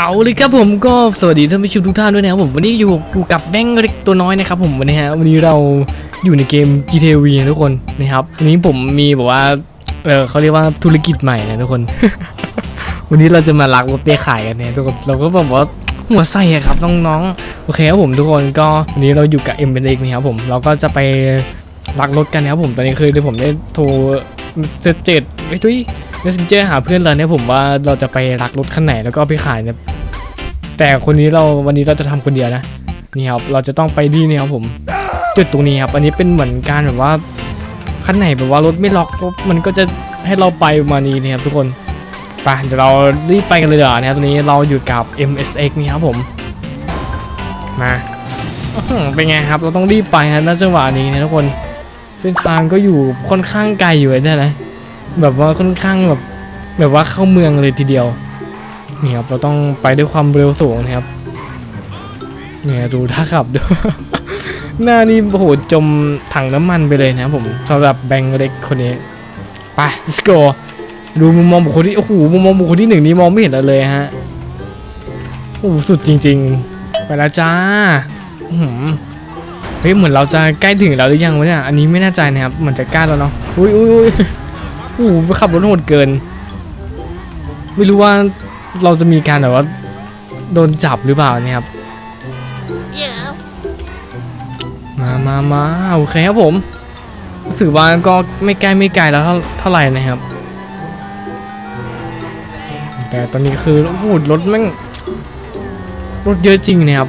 เอาเลยครับผมก็สวัสดีท่านผู้ชมทุกท่านด้วยนะครับผมวันนี้อยู่กูกับแบงค์เล็กตัวน้อยนะครับผมวันนี้ฮะวันนี้เราอยู่ในเกม GTA V นะทุกคนนะครับวันนี้ผมมีแบบว่าเออเขาเรียกว่าธุรกิจใหม่นะทุกคน วันนี้เราจะมาลักรถไปขายกันเนี่ยทุกคนเราก็แบบว่าหัวไส้อะครับน้องๆโอเคครับผมทุกคนก็วันนี้เราอยู่กับ M เป็นเอกนะครับผมเราก็จะไปลักรถกันนะครับผมตอนนี้คือผมได้โทรเจ็ดเจ็ดไอ้ทุย messenger หาเพื่อนเราเนี่ยผมว่าเราจะไปลักรถคันไหนแล้วก็เอาไปขายเนี่ยแต่คนนี้เราวันนี้เราจะทำคนเดียวนะนี่ครับเราจะต้องไปที่นี่ครับผม จุดตรงนี้ครับ อันนี้เป็นเหมือนการแบบว่าคันไหนแบบว่ารถไม่ล็อกมันก็จะให้เราไปมานี้นะครับทุกคนไปเดี๋ยวเรารีบไปกันเลยเดี๋ยวนะครับตอนนี้เราอยู่กับ MSX นี่ครับผมมาเป็นไงครับ เราต้องรีบไปฮะณจังหวะนี้นะทุกคนเส้นทางก็อยู่ค่อนข้างไกลอยู่นะนะ แบบว่าค่อนข้างแบบแบบว่าเข้าเมืองเลยทีเดียวนี่ครับเราต้องไปด้วยความเร็วสูงนะครับเนี่ยดูท่าขับด้วยหน้านี่โอโหจมถังน้ำมันไปเลยนะผมสำหรับแบงค์เล็กคนนี้ไป let's go ดูมุมมองบุคคลที่โอ้โหมุมมองบุคคลที่หนึ่งนี่มองไม่เห็นอะไรเลยฮะโอ้โหสุดจริง ๆ ไปแล้วจ้าหือเฮ้ยเหมือนเราจะใกล้ถึงแล้วหรือยังวะเนี่ยอันนี้ไม่แน่ใจนะครับเหมือนจะใกล้แล้วเนาะอุ้ยอุ้ย อุ้ยโอ้โหขับรถโหดเกิน ไม่รู้ว่าเราจะมีการแบบว่า โดนจับหรือเปล่าเนี่ยครับ Yeah. มามามาโอเคครับผมรู้สึกว่าก็ไม่ใกล้ไม่ไกลแล้วเท่าเท่าไหร่นะครับ แต่ตอนนี้คือโอ้โหรถแม่งรถเยอะจริงนะครับ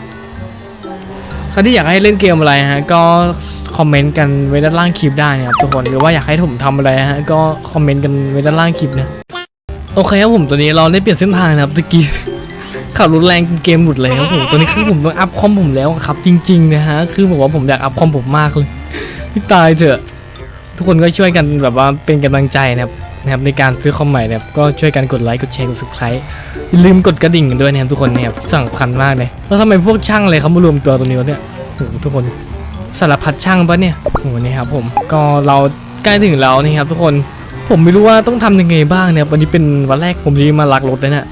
ใครที่อยากให้เล่นเกมอะไรฮะก็ คอมเมนต์กันไว้ด้านล่างคลิปได้นะครับทุกคนหรือว่าอยากให้ผมทำอะไรฮะก็คอมเมนต์กันไว้ด้านล่างคลิปนะโอเคครับผมตัวนี้เราได้เปลี่ยนเส้นทางนะครับตะกี้ขับรถแรงเกมหลุดเลยครับผมตัวนี้คือผมต้องอัพคอมผมแล้วครับจริงๆนะฮะคือบอกว่าผมอยากอัพคอมผมมากเลยพี่ตายเถอะ ทุกคนก็ช่วยกันแบบว่าเป็นกำลังใจนะครับนะครับในการซื้อคอมใหม่นะครับก็ช่วยกันกดไลค์กดแชร์กด subscribe อย่าลืมกดกระดิ่งกันด้วยนะครับทุกคนนะครับสำคัญมากเลยแล้วทำไมพวกช่างอะไรเขามารวมตัวตรงนี้วะเนี่ยโอ้โหทุกคน สารพัดช่างปะเนี่ยโอ้โหนี่ครับผมก็เราใกล้ถึงแล้วนี่ครับทุกคนผมไม่รู้ว่าต้องทำยังไงบ้างเนี่ยวันนี้เป็นวันแรกผมที่มาลักรถเลยเนี่ย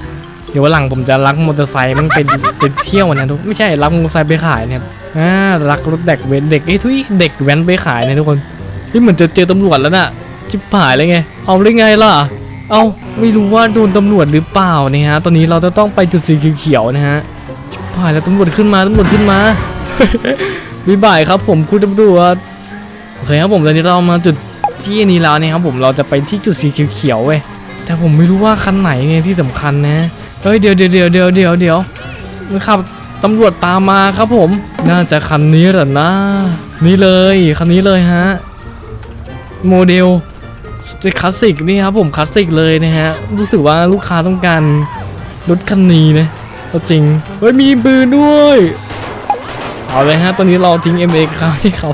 เดี๋ยววันหลังผมจะลักมอเตอร์ไซค์มันเป็นเป็นเที่ยวนะทุกไม่ใช่ลักมอเตอร์ไซค์ไปขายเนะครับอ่าลักรถเด็กเว้นเด็กไอ้ทุยเด็กแว้นไปขายเนะทุกคนนี่เหมือนจะเจอตำรวจแล้วน่ะชิบหายเลยไง เอาได้ไงล่ะ เอาไม่รู้ว่าโดนตำรวจหรือเปล่านะฮะ ตอนนี้เราจะต้องไปจุดสีเขียวๆนะฮะชิบหายแล้วตำรวจขึ้นมาตำรวจขึ้นมา บ๊ายบายครับผมคุณตำรวจโอเคครับผมตอนนี้เรามาจุดที่นี้แล้วนะครับผมเราจะไปที่จุดสีเขียวๆเว้ยแต่ผมไม่รู้ว่าคันไหนไงที่สำคัญนะเฮ้ยเดี๋ยวเดี๋ยวเดี๋ยวเดี๋ยวเดี๋ยวเดี๋ยวมันขับ ตำรวจตามมาครับผม น่าจะคันนี้แหละนะ นี่เลยคันนี้เลยฮะโมเดลจะคลาสสิกนี่ครับผมคลาสสิกเลยนะฮะรู้สึกว่าลูกค้าต้องการรถคันนี้นะก็จริงเฮ้ยมีปืนด้วย เอาเลยฮะ ตอนนี้เราทิ้ง MA เขาให้เขา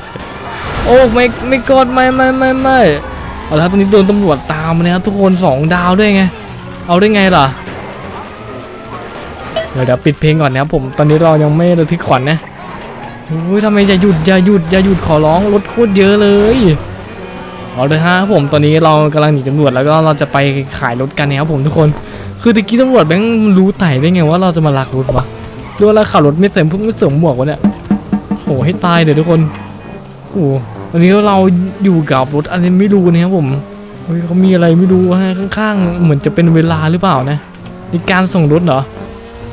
โอ้ไม่ไม่กดไม่ไม่ไม่ไม่เอาละตอนนี้โดนตำรวจตามนะครับทุกคนสองดาวด้วยไง เอาได้ไงล่ะ เดี๋ยวเดี๋ยวปิดเพลงก่อนนะครับผม ตอนนี้เรายังไม่ระทึกขวัญนะโอ้ยทำไมอย่าหยุดอย่าหยุดอย่าหยุดขอร้องรถโคตรเยอะเลยเอาเลยฮะผมตอนนี้เรากำลังหนีตำรวจแล้วก็เราจะไปขายรถกันนะครับผมทุกคน คือตะกี้ตำรวจแบงค์รู้ไต่ได้ไงว่าเราจะมาลักรถวะหรือว่าเราขับรถไม่เสริมพวกไม่เสริมหมวกวะเนี่ย โหให้ตายเดี๋ยวทุกคนโหตอนนี้เราอยู่กับรถอะไรไม่รู้นะครับผมเฮ้ยเขามีอะไรไม่รู้ฮะข้างๆ เหมือนจะเป็นเวลาหรือเปล่านะในการส่งรถเหรอ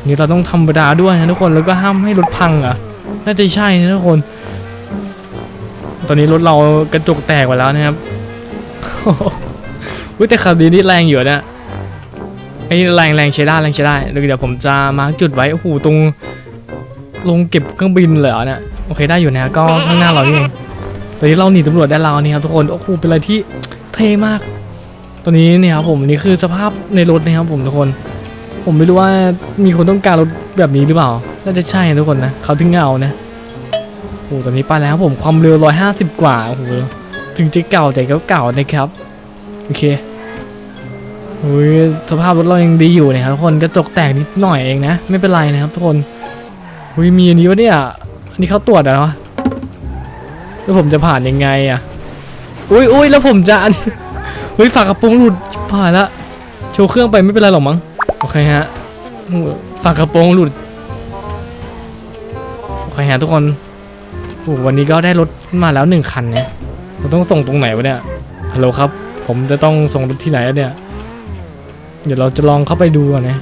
นี่เราต้องธรรมดาด้วยนะทุกคนแล้วก็ห้ามให้รถพังอะ น่าจะใช่นะทุกคน ตอนนี้รถเรากระจกแตกไปแล้วนะครับวิแต่ขับดีนี่แรงอยู่นะไอ้แรงแรงใช้ได้แรงใช้ได้เดี๋ยวผมจะมาร์กจุดไว้โอ้โหตรงลงเก็บเครื่องบินเลยเหรอเนี่ย อเคได้อยู่นะก็ข้างหน้าเราเองตอนนี้เราหนีตำรวจได้แล้วนี่ครับทุกคนโอ้โหเป็นอะไรที่เท่มาก ตอนนี้เนี่ยครับผมนี่คือสภาพในรถนะครับผมทุกคน ผมไม่รู้ว่ามีคนต้องการรถแบบนี้หรือเปล่าน่าจะใช่ทุกคนนะเขาถึงเอานะโอ้ตอนนี้ไปแล้วผมความเร็ว 150 กว่าโอ้โหถึงจะเก่าแต่ก็เก่านะครับโอเคโอ้ยสภาพรถเรายังดีอยู่นะครับทุกคนกระจกแตกนิดหน่อยเองนะ ไม่เป็นไรนะครับทุกคนอุ้ยมีอันนี้วะเนี่ย อันนี้เขาตรวจเหรอแล้วผมจะผ่านยังไงอะอุ้ยอุ้ยแล้วผมจะอันเฮ้ยฝากกระโปรงหลุดผ่านละโชว์เครื่องไปไม่เป็นไรหรอกมั้งโอเคฮะฝากระโปรงหลุดโอเคฮะทุกคนโอ้วันนี้ก็ได้รถมาแล้วหนึ่งคันเนี่ยเราต้องส่งตรงไหนวะเนี่ยฮัลโหลครับ ผมจะต้องส่งรถที่ไหนอะเนี่ย เดี๋ยวเราจะลองเข้าไปดูก่อนนะ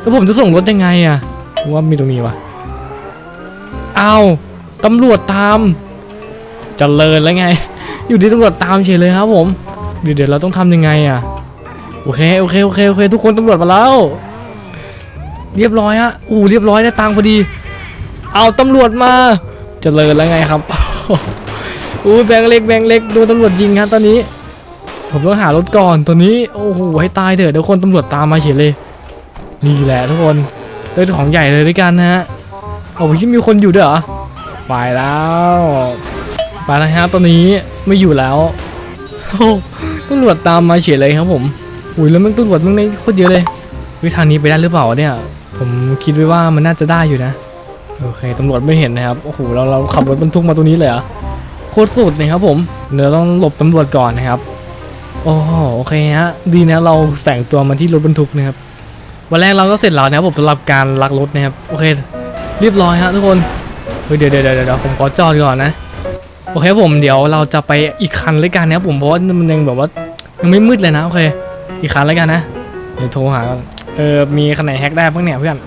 แล้วผมจะส่งรถยังไงอะว่ามีตรงนี้วะ อ้าวตำรวจตามเจริญแล้วไง อยู่ที่ตำรวจตามเฉยเลยครับผมเดี๋ยวเดี๋ยวเราต้องทำยังไงอะโอเคโอเคโอเคโอเค ทุกคนตำรวจมาแล้ว เรียบร้อยฮะอู้เรียบร้อยได้ตังค์พอดี เอาตำรวจมาเจริญแล้วไงครับอู้แบงค์เล็กแบงค์เล็กโดนตำรวจยิงครับตอนนี้ ผมต้องหารถก่อนตัวนี้โอ้โหให้ตายเถอะเดี๋ยวคนตำรวจตามมาเฉยเลย นี่แหละทุกคนเรื่องของใหญ่เลยด้วยกันนะฮะ โอ้โหที่มีคนอยู่ด้วยเหรอ ไปแล้วไปแล้วฮะตอนนี้ไม่อยู่แล้วโอ้โหตำรวจตามมาเฉยเลยครับผมอุ้ยแล้วมันตำรวจมึงในโคตรเยอะเลยวิทางนี้ไปได้หรือเปล่าเนี่ย ผมคิดไว้ว่ามันน่าจะได้อยู่นะโอเคตำรวจไม่เห็นนะครับโอ้โหเราเราขับรถบรรทุกมาตรงนี้เลยเหรอโคตรสุดเลยครับผมเดี๋ยวต้องหลบตำรวจก่อนนะครับโอ้โหโอเคฮะดีนะเราแฝงตัวมาที่รถบรรทุกนะครับวันแรกเราก็เสร็จแล้วนะครับผมสำหรับการลักรถนะครับโอเค เรียบร้อยฮะทุกคนเฮ้ยเดี๋ยวเดี๋ยวเดี๋ยวเดี๋ยวผมขอจอดก่อนนะโอเคผมเดี๋ยวเราจะไปอีกคันเลยกันนะครับผมเพราะว่ามันยังแบบว่ายังไม่มืดเลยนะโอเคอีกคันเลยกันนะเดี๋ยวโทรหาเออมีคันไหนแฮกได้บ้างเนี่ยเพื่อน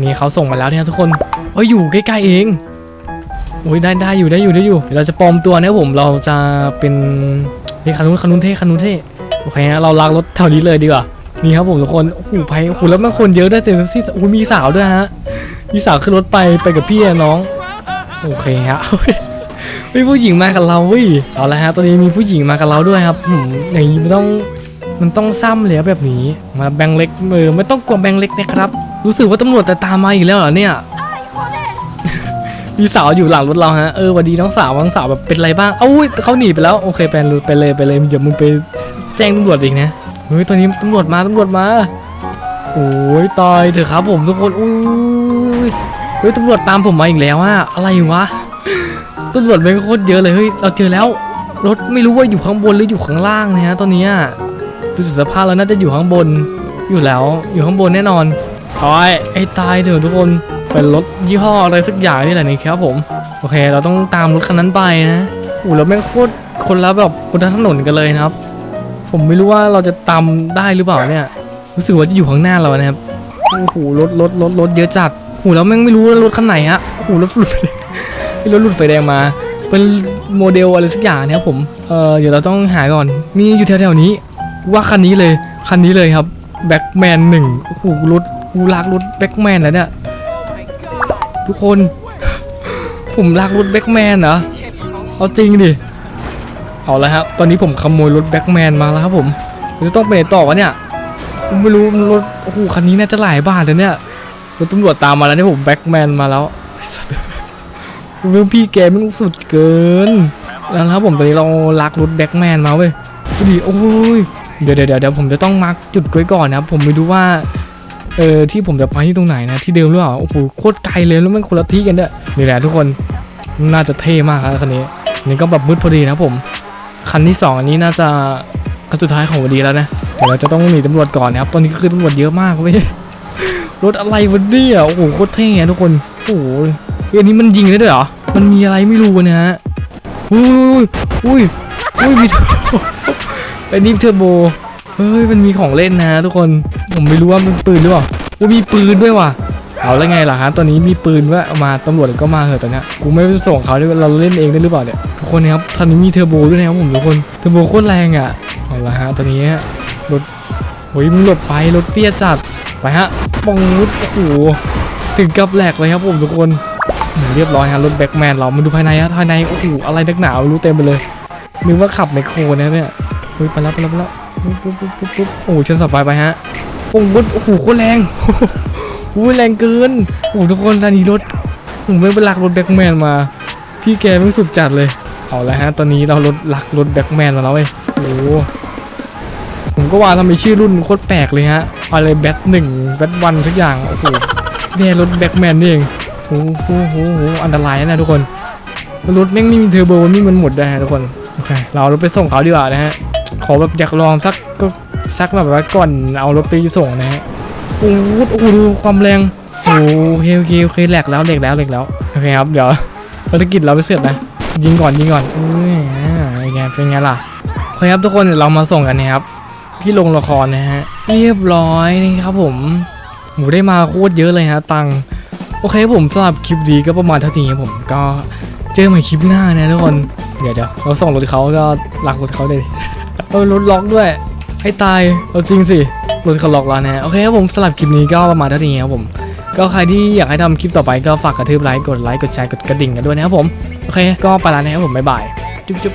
นี่เขาส่งมาแล้วเนี่ยทุกคนเฮ้ยอยู่ใกล้ๆเองโอ้ยได้ได้อยู่ได้อยู่ได้อยู่เดี๋ยวเราจะปลอมตัวนะครับผมเราจะเป็นเฮ้ยคันนู้นคันนู้นเท่คันนู้นเท่โอเคฮะเราลากรถแถวนี้เลยดีกว่านี่ครับผมทุกคนโอ้โหไปโอ้โหแล้วมันคนเยอะด้วยเจนซี่โอ้มีสาวด้วยฮะ มีสาวขึ้นรถไปไปกับพี่น้อง โอเคฮะมีผู้หญิงมากับเราเว้ยเอาละฮะตอนนี้มีผู้หญิงมากับเราด้วยครับอืมอย่างนี้มันต้องมันต้องซ้ำเลยแบบนี้ มาแบงเล็กเออไม่ต้องกลัวแบงเล็กนะครับ รู้สึกว่าตำรวจจะตามมาอีกแล้วเหรอเนี่ยมีสาวอยู่หลังรถเราฮะเออวันดีน้องสาวน้องสาวแบบเป็นไรบ้างเอ้าเขาหนีไปแล้วโอเคไปเลยไปเลยไปเลยเดี๋ยวมึงไปแจ้งตำรวจอีกนะเฮ้ยตอนนี้ตำรวจมาตำรวจมา โอ้ยตายเถอะครับผมทุกคนอุ้ยเฮ้ยตำรวจตามผมมาอีกแล้วอะอะไรวะตำรวจเป็นโคตรเยอะเลยเฮ้ยเราเจอแล้วรถไม่รู้ว่าอยู่ข้างบนหรืออยู่ข้างล่างนะฮะตอนนี้ดูสภาพแล้วน่าจะอยู่ข้างบนอยู่แล้วอยู่ข้างบนแน่นอนตายไอ้ตายเถอะทุกคนเป็นรถยี่ห้ออะไรสักอย่างนี่แหละนี่ครับผมโอเค เราต้องตามรถคันนั้นไปนะโอ้แล้วแม่งโคตรคนละแบบบนถนนกันเลยนะครับ ผมไม่รู้ว่าเราจะตามได้หรือเปล่าเนี่ย รู้สึกว่าจะอยู่ข้างหน้าเรานะครับโอ้โหรถรถรถรถเยอะจัดโอ้โหแล้วแม่งไม่รู้ว่ารถคันไหนฮะโอ้โหรถหลุดไฟรถหลุดไฟแดงมา เป็นโมเดลอะไรสักอย่างนะครับผมเออเดี๋ยวเราต้องหาก่อน มีอยู่แถวๆนี้ ว่าคันนี้เลยคันนี้เลยครับแบ็กแมนหนึ่งโอ้โหรถกูรักรถแบ็กแมนแล้วเนี่ยทุกคน ผมรักรถแบ็กแมนเหรอเอาจริงดิเอาละครับตอนนี้ผมขโมยรถแบ็กแมนมาแล้วครับผมจะต้องไปไหนต่อวะเนี่ย ผมไม่รู้รถโอ้โหคันนี้น่าจะหลายบาทเลยเนี่ยรถตำรวจตามมาแล้วเนี่ยผมแบ็กแมนมาแล้วไอ้สัสเรื่องพี่แกมันสุดเกิน แล้วครับผมตอนนี้เราลักรถแบ็กแมนมาเว้ยดูดิโอ้ยเดี๋ยวเดี๋ยวเดี๋ยวผมจะต้องมาร์กจุดไว้ก่อนนะครับผมไม่รู้ว่าเออที่ผมจะไปที่ตรงไหนนะที่เดิมหรือเปล่าโอ้โหโคตรไกลเลยแล้วมันคนละที่กันด้วยนี่แหละทุกคนน่าจะเท่มากครับคันนี้นี่ก็แบบมืดพอดีนะผม คันที่สองอันนี้น่าจะคันสุดท้ายของวันดีแล้วนะ เดี๋ยวเราจะต้องหนีตำรวจก่อนนะครับตอนนี้คือตำรวจเยอะมากเว้ยรถอะไรวะเนี่ยโอ้โหโคตรเท่ทุกคนโอ้โหเฮ้ยอันนี้มันยิงได้ด้วยเหรอมันมีอะไรไม่รู้นะฮะอุ้ยอุ้ยอุ้ยมีไอ้นี่เทอร์โบเฮ้ยมันมีของเล่นนะทุกคนผมไม่รู้ว่ามันปืนหรือเปล่าโอ้มีปืนด้วยว่ะเอาแล้วไงล่ะฮะตอนนี้มีปืนว่ามาตำรวจก็มาเหอะตอนนี้กูไม่ไปส่งเขาด้วยเราเล่นเองได้หรือเปล่าเนี่ยทุกคนนะครับตอนนี้มีเทอร์โบด้วยนะครับผมทุกคนเทอร์โบโคตรแรงอะเอาละฮะตอนนี้ รถโอ้ยมึงหลบไปรถเตี้ยจัดไปฮะปองรุดโอ้โหถึงกับแหลกเลยครับผมทุกคนเรียบร้อยฮะรถแบ็กแมนเรามาดูภายในฮะภายในโอ้โหอะไรนักหนาวรู้เต็มไปเลยนึกว่าขับไมคโครนะเนี่ยเฮ้ยไปแล้วไปแล้วไปแล้วปุ๊บปุ๊บปุ๊บปุ๊บโอ้โหชนเสาไฟไปฮะโอ้โหโอ้โหโคตรแรงโอ้โหแรงเกินโอ้โหทุกคนตอนนี้รถผมไม่ไปลักรถแบ็กแมนมา พี่แกไม่สุดจัดเลยเอาละฮะตอนนี้เรารถลักรถแบ็กแมนมาแล้วเว้ยโอ้โห ก็ว่าทำไมชื่อรุ่นโคตรแปลกเลยฮะ อะไรแบทหนึ่งแบทวันทุกอย่าง โอ้โหเนี่ยรถแบ็กแมนนี่เองโอ้โหโอ้โหโอ้โหอันตรายนะทุกคน รถแม่งไม่มีเทอร์โบนี่มันหมดได้ฮะทุกคน โอเค เราเอารถไปส่งเขาดีกว่านะฮะ ขอแบบอยากลองสักก็สักแบบว่าก่อนเอารถไปส่งนะฮะ โอ้โหโอ้โหดูความแรง โอ้โอเคโอเคโอเคแหลกแล้วแหลกแล้วแหลกแล้ว โอเคครับ เดี๋ยวภารกิจเราไปเสร็จนะ ยิงก่อนยิงก่อนเอ้ยเป็นไงเป็นไงล่ะโอเคครับทุกคนเดี๋ยวเรามาส่งกันนะครับ ที่โรงละครนะฮะ เรียบร้อยนี่ครับผมหมูได้มาโคตรเยอะเลยฮะตังโอเคผมสำหรับคลิปดีก็ประมาณเท่านี้ครับผมก็เจอใหม่คลิปหน้านะทุกคนเดี๋ยวเดี๋ยวเราส่งรถเขาก็ลักรถเขาเลยดิเอารถล็อกด้วย ให้ตายเอาจริงสิรถเขาล็อกแล้วนะโอเคครับผมสำหรับคลิปนี้ก็ประมาณเท่านี้ครับผมก็ใครที่อยากให้ทำคลิปต่อไปก็ฝากกระทืบไลค์กดไลค์กดแชร์กดกระดิ่งกันด้วยนะครับผมโอเคก็ไปแล้วนะครับผมบ๊ายบายจุ๊บ